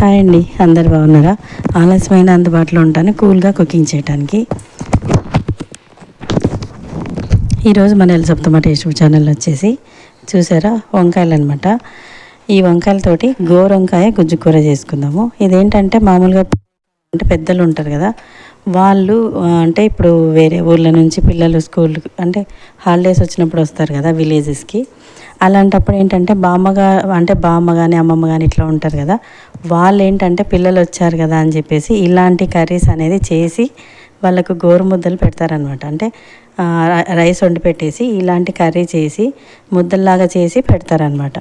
Hi అండి అందరు బాగున్నారా? ఆలస్యమైన అందుబాటులో ఉంటాను కూల్గా కుకింగ్ చేయడానికి ఈరోజు మన ఎలిసప్తమ టేస్ట్ ఛానల్ వచ్చేసి చూసారా? వంకాయలు అనమాట ఈ వంకాయలతోటి గోరు వంకాయ గుజ్జు కూర చేసుకుందాము. ఇదేంటంటే మామూలుగా అంటే పెద్దలు ఉంటారు కదా వాళ్ళు అంటే ఇప్పుడు వేరే ఊర్ల నుంచి పిల్లలు స్కూల్ అంటే హాలిడేస్ వచ్చినప్పుడు వస్తారు కదా విలేజెస్కి అలాంటప్పుడు ఏంటంటే బామ్మగా అంటే బామ్మ కానీ అమ్మమ్మ కానీ ఇట్లా ఉంటారు కదా వాళ్ళు ఏంటంటే పిల్లలు వచ్చారు కదా అని చెప్పేసి ఇలాంటి కర్రీస్ అనేది చేసి వాళ్ళకు గోరు ముద్దలు పెడతారనమాట అంటే రైస్ వండి పెట్టేసి ఇలాంటి కర్రీ చేసి ముద్దల్లాగా చేసి పెడతారనమాట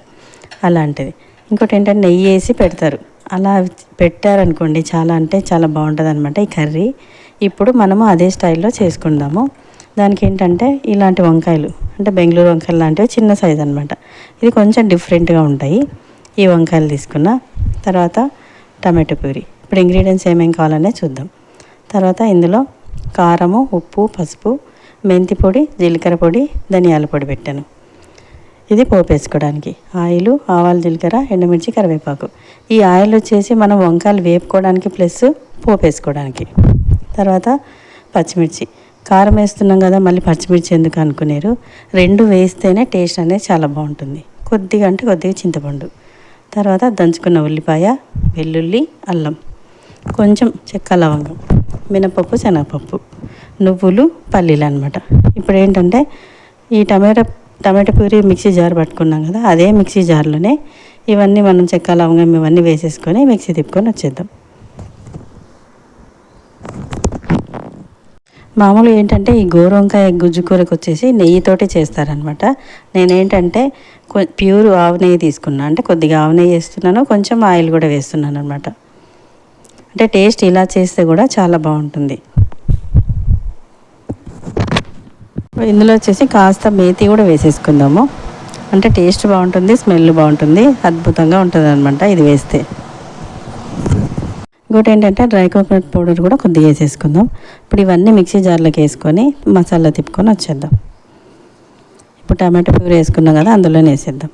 అలాంటిది. ఇంకోటి ఏంటంటే నెయ్యి వేసి పెడతారు. అలా పెట్టారనుకోండి చాలా అంటే చాలా బాగుంటుంది అనమాట ఈ కర్రీ. ఇప్పుడు మనము అదే స్టైల్లో చేసుకుందాము. దానికి ఏంటంటే ఇలాంటి వంకాయలు అంటే బెంగళూరు వంకాయలు లాంటివి చిన్న సైజ్ అనమాట ఇది కొంచెం డిఫరెంట్గా ఉంటాయి. ఈ వంకాయలు తీసుకున్న తర్వాత టమాటో ప్యూరీ. ఇప్పుడు ఇంగ్రీడియంట్స్ ఏమేమి కావాలనే చూద్దాం. తర్వాత ఇందులో కారము ఉప్పు పసుపు మెంతి పొడి జీలకర్ర పొడి ధనియాల పొడి పెట్టాను. ఇది పోపు వేసుకోవడానికి ఆయిల్ ఆవాలు జీలకర్ర ఎండుమిర్చి కరివేపాకు. ఈ ఆయిల్ వచ్చేసి మనం వంకాయలు వేపుకోవడానికి ప్లస్ పోపు వేసుకోవడానికి తర్వాత పచ్చిమిర్చి. కారం వేస్తున్నాం కదా మళ్ళీ పచ్చిమిర్చి ఎందుకు అనుకునేరు? రెండు వేస్తేనే టేస్ట్ అనేది చాలా బాగుంటుంది. కొద్దిగా అంటే కొద్దిగా చింతపండు. తర్వాత దంచుకున్న ఉల్లిపాయ వెల్లుల్లి అల్లం. కొంచెం చెక్క లవంగం మినపప్పు శనగపప్పు. నువ్వులు పల్లీలు అనమాట ఇప్పుడు ఏంటంటే ఈ tomato tomato puree mixie jar పట్టుకున్నాం కదా అదే మిక్సీ జార్లోనే ఇవన్నీ మనం చెక్క లవంగం ఇవన్నీ వేసేసుకొని మిక్సీ తిప్పుకొని వచ్చేద్దాం. మామూలు ఏంటంటే ఈ గోరొంకాయ గుజ్జు కూరకు వచ్చేసి నెయ్యితోటి చేస్తారనమాట. నేనేంటంటే కొ- ప్యూర్ ఆవు నెయ్యి తీసుకున్నా. అంటే కొద్దిగా ఆవు నెయ్యి వేస్తున్నాను కొంచెం ఆయిల్ కూడా వేస్తున్నాను అనమాట అంటే టేస్ట్ ఇలా చేస్తే కూడా చాలా బాగుంటుంది. ఇందులో వచ్చేసి కాస్త మేతి కూడా వేసేసుకుందాము. అంటే టేస్ట్ బాగుంటుంది స్మెల్ బాగుంటుంది అద్భుతంగా ఉంటుంది అనమాట ఇది వేస్తే. ఇంకోటి ఏంటంటే డ్రై కోకోనట్ పౌడర్ కూడా కొద్దిగా వేసేసుకుందాం. ఇప్పుడు ఇవన్నీ మిక్సీ జార్లోకి వేసుకొని మసాలా తిప్పుకొని వచ్చేద్దాం. ఇప్పుడు టమాటో ప్యూర్ వేసుకున్నాం కదా అందులోనే వేసేద్దాం.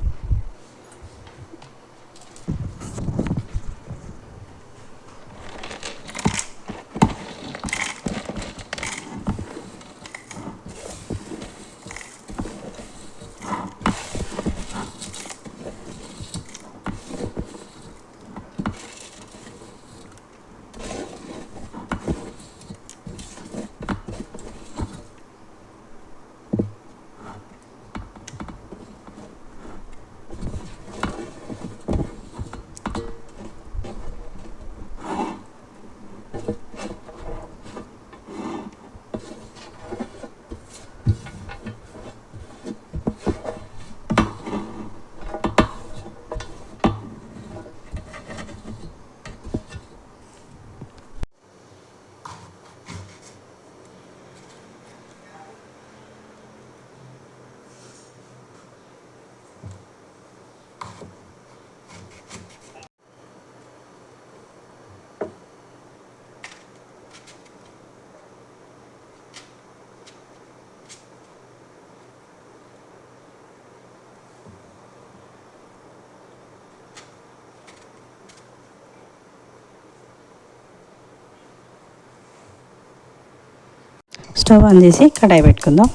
స్టవ్ ఆన్ చేసి కడాయి పెట్టుకుందాం.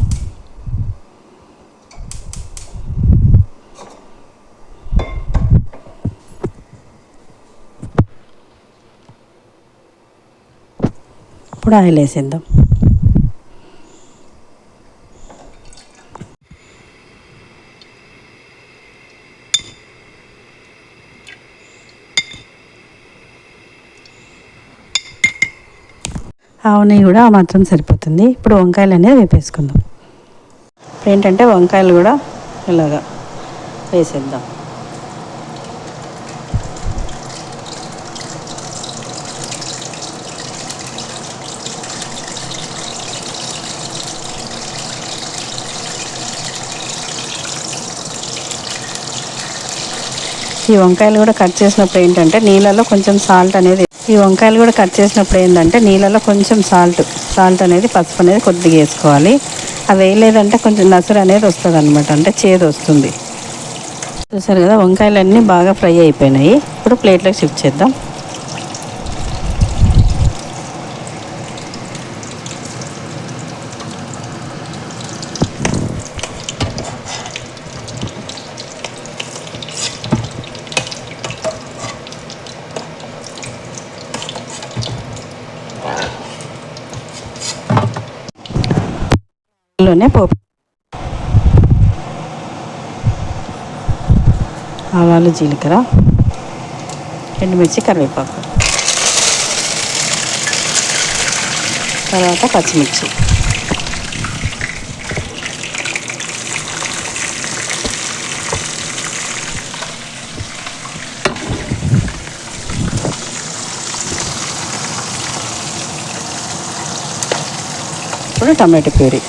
ఇప్పుడు ఆయిల్ వేసేద్దాం. ఆవు నెయ్యి కూడా ఆ మాత్రం సరిపోతుంది. ఇప్పుడు వంకాయలు అనేది వేపేసుకుందాం. ఇప్పుడు ఏంటంటే వంకాయలు కూడా ఇలాగా వేసేద్దాం. ఈ వంకాయలు కూడా కట్ చేసినప్పుడు ఏంటంటే నీళ్ళలో కొంచెం సాల్ట్ అనేది ఈ వంకాయలు కూడా కట్ చేసినప్పుడు ఏంటంటే నీళ్ళలో కొంచెం సాల్ట్ సాల్ట్ అనేది పసుపు అనేది కొద్దిగా వేసుకోవాలి. అవి వేయలేదంటే కొంచెం నసురు అనేది వస్తుంది అనమాట అంటే చేదు వస్తుంది. చూసారు కదా వంకాయలన్నీ బాగా ఫ్రై అయిపోయినాయి. ఇప్పుడు ప్లేట్లోకి షిఫ్ట్ చేద్దాం. ఇందులోనే పోపు ఆవాలు జీలకర్ర ఎండుమిర్చి కరివేపాకు. తర్వాత పచ్చిమిర్చి. ఇప్పుడు టమాటో ప్యూరీ.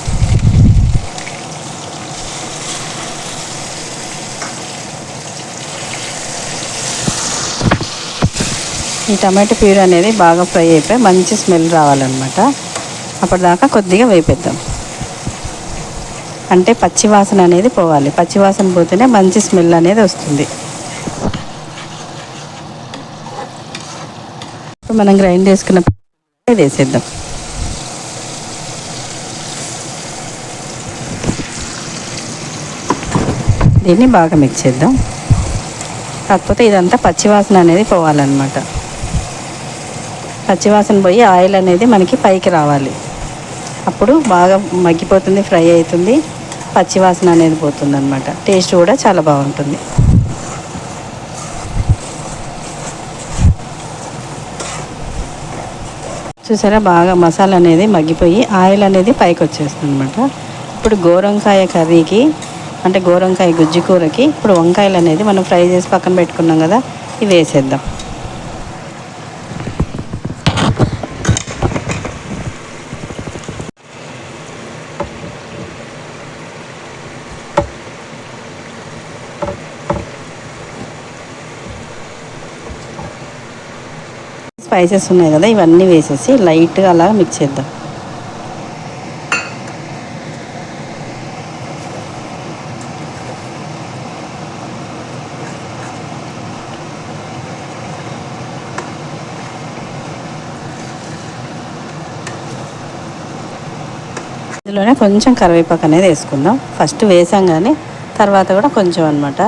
ఈ టమాటో ప్యూర్ అనేది బాగా ఫ్రై అయిపోయి మంచి స్మెల్ రావాలన్నమాట. అప్పటిదాకా కొద్దిగా వేపేద్దాం. అంటే పచ్చి వాసన అనేది పోవాలి. పచ్చి వాసన పోతేనే మంచి స్మెల్ అనేది వస్తుంది. ఇప్పుడు మనం గ్రైండ్ చేసుకున్న ఇది వేసేద్దాం. దీన్ని బాగా మిక్స్ చేద్దాం. కాకపోతే ఇదంతా పచ్చివాసన అనేది పోవాలన్నమాట. పచ్చివాసన పోయి ఆయిల్ అనేది మనకి పైకి రావాలి. అప్పుడు బాగా మగ్గిపోతుంది ఫ్రై అవుతుంది. పచ్చివాసన అనేది పోతుంది అనమాట టేస్ట్ కూడా చాలా బాగుంటుంది. చూసారా? బాగా మసాలా అనేది మగ్గిపోయి ఆయిల్ అనేది పైకి వచ్చేస్తుంది అనమాట ఇప్పుడు గోరంకాయ కర్రీకి అంటే గోరంకాయ గుజ్జు కూరకి ఇప్పుడు వంకాయలు అనేది మనం ఫ్రై చేసి పక్కన పెట్టుకున్నాం కదా ఇవి వేసేద్దాం. స్పైసెస్ ఉన్నాయి కదా ఇవన్నీ వేసేసి లైట్గా అలా మిక్స్ చేద్దాం. ఇందులోనే కొంచెం కరివేపాకు అనేది వేసుకుందాం. ఫస్ట్ వేసాం కానీ తర్వాత కూడా కొంచెం అనమాట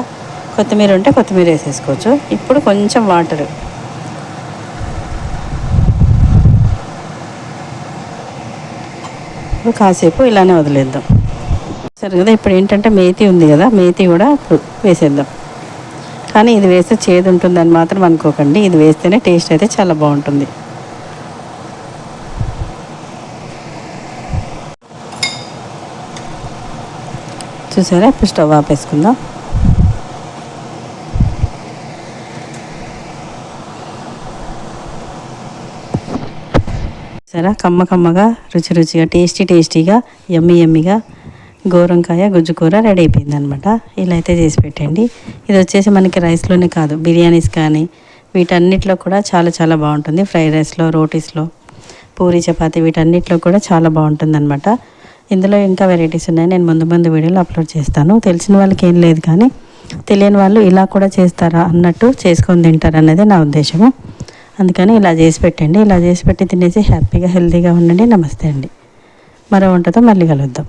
కొత్తిమీర ఉంటే కొత్తిమీర వేసేసుకోవచ్చు. ఇప్పుడు కొంచెం వాటర్ కాసేపు ఇలానే వదిలేద్దాం. సరే కదా ఇప్పుడు ఏంటంటే మేతి ఉంది కదా మేతి కూడా వేసేద్దాం. కానీ ఇది వేస్తే చేదు ఉంటుందని మాత్రం అనుకోకండి. ఇది వేస్తేనే టేస్ట్ అయితే చాలా బాగుంటుంది. చూసారా? ఇప్పుడు స్టవ్ ఆపేసుకుందాం. సరే కమ్మ కమ్మగా రుచి రుచిగా టేస్టీ టేస్టీగా ఎమ్మి ఎమ్మిగా గోరంకాయ గుజ్జు కూర రెడీ అయిపోయింది అనమాట ఇలా అయితే చేసి పెట్టండి. ఇది వచ్చేసి మనకి రైస్లోనే కాదు బిర్యానీస్ కానీ వీటన్నిటిలో కూడా చాలా చాలా బాగుంటుంది. ఫ్రైడ్ రైస్లో రోటీస్లో పూరి చపాతి వీటన్నిటిలో కూడా చాలా బాగుంటుంది అనమాట ఇందులో ఇంకా వెరైటీస్ ఉన్నాయి. నేను ముందు ముందు వీడియోలో అప్లోడ్ చేస్తాను. తెలిసిన వాళ్ళకి ఏం లేదు కానీ తెలియని వాళ్ళు ఇలా కూడా చేస్తారా అన్నట్టు చేసుకొని తింటారు అనేది నా ఉద్దేశము. అందుకని ఇలా చేసి పెట్టండి. ఇలా చేసి పెట్టి తినేసి హ్యాపీగా హెల్తీగా ఉండండి. నమస్తే అండి. మరో వంటతో మళ్ళీ కలుద్దాం.